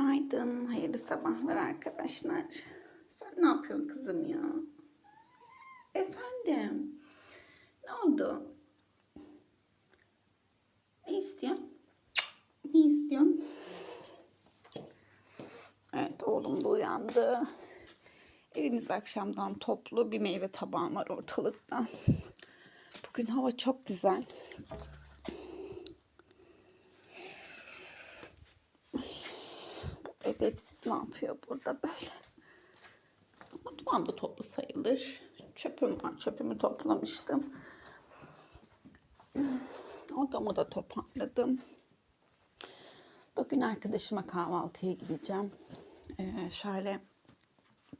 Günaydın, hayırlı sabahlar arkadaşlar. Sen ne yapıyorsun kızım ya? Efendim, ne oldu? Ne istiyorsun? Ne istiyorsun? Evet, oğlum da uyandı. Evimiz akşamdan toplu bir meyve tabağım var ortalıkta. Bugün hava çok güzel. Edepsiz ne yapıyor burada böyle? Mutfağım da toplu sayılır. Çöpüm var. Çöpümü toplamıştım. Odamı da toparladım. Bugün arkadaşıma kahvaltıya gideceğim. Ee, şöyle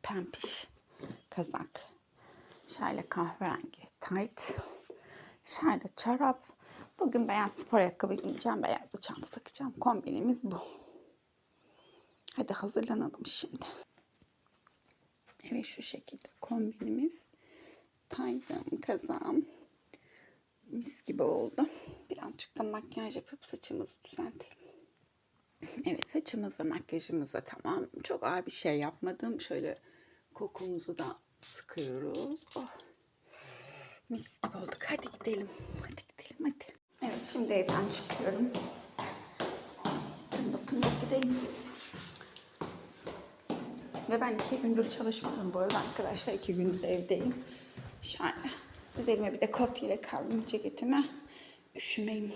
pempiş kazak. Şöyle kahverengi tight. Şöyle çorap. Bugün beyaz spor ayakkabı giyeceğim. Beyaz da çanta takacağım. Kombinimiz bu. Hadi hazırlanalım şimdi. Evet şu şekilde kombinimiz. Taydım, kazağım. Mis gibi oldu. Birazcık da makyaj yapıp saçımızı düzeltelim. Evet saçımız ve makyajımız da tamam. Çok ağır bir şey yapmadım. Şöyle kokumuzu da sıkıyoruz. Oh. Mis gibi olduk. Hadi gidelim. Hadi gidelim hadi. Evet şimdi evden çıkıyorum. Tımbıl tımbıl gidelim. Ve ben iki gündür çalışmadım bu arada arkadaşlar. iki gündür evdeyim. Şöyle üzerime bir de kot ile kaldım ceketime. Üşümeyim.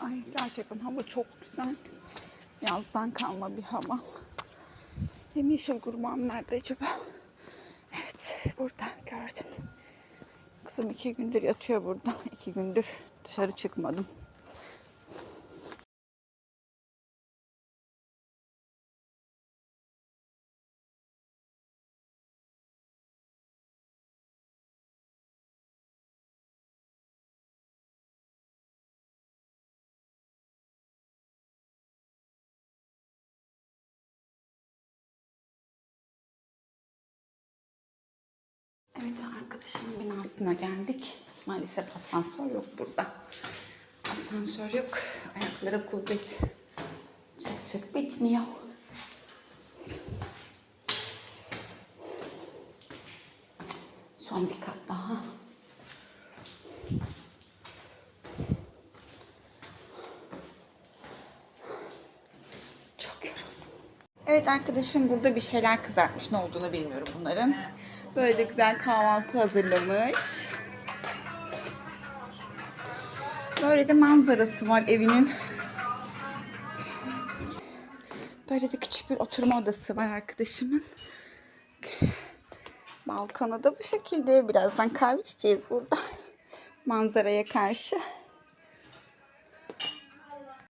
Ay gerçekten hava çok güzel. Yazdan kalma bir hava. Benim yeşil kurmağım nerede acaba? Evet burada gördüm. Kızım iki gündür yatıyor burada. İki gündür dışarı çıkmadım. Evet arkadaşımın binasına geldik. Maalesef asansör yok burada. Asansör yok. Ayaklara kuvvet. Çık çık bitmiyor. Son bir kat daha. Çok yoruldum. Evet arkadaşım burada bir şeyler kızartmış. Ne olduğunu bilmiyorum bunların. Böyle de güzel kahvaltı hazırlamış. Böyle de manzarası var evinin. Böyle de küçük bir oturma odası var arkadaşımın. Balkonu da bu şekilde. Birazdan kahve içeceğiz burada. Manzaraya karşı.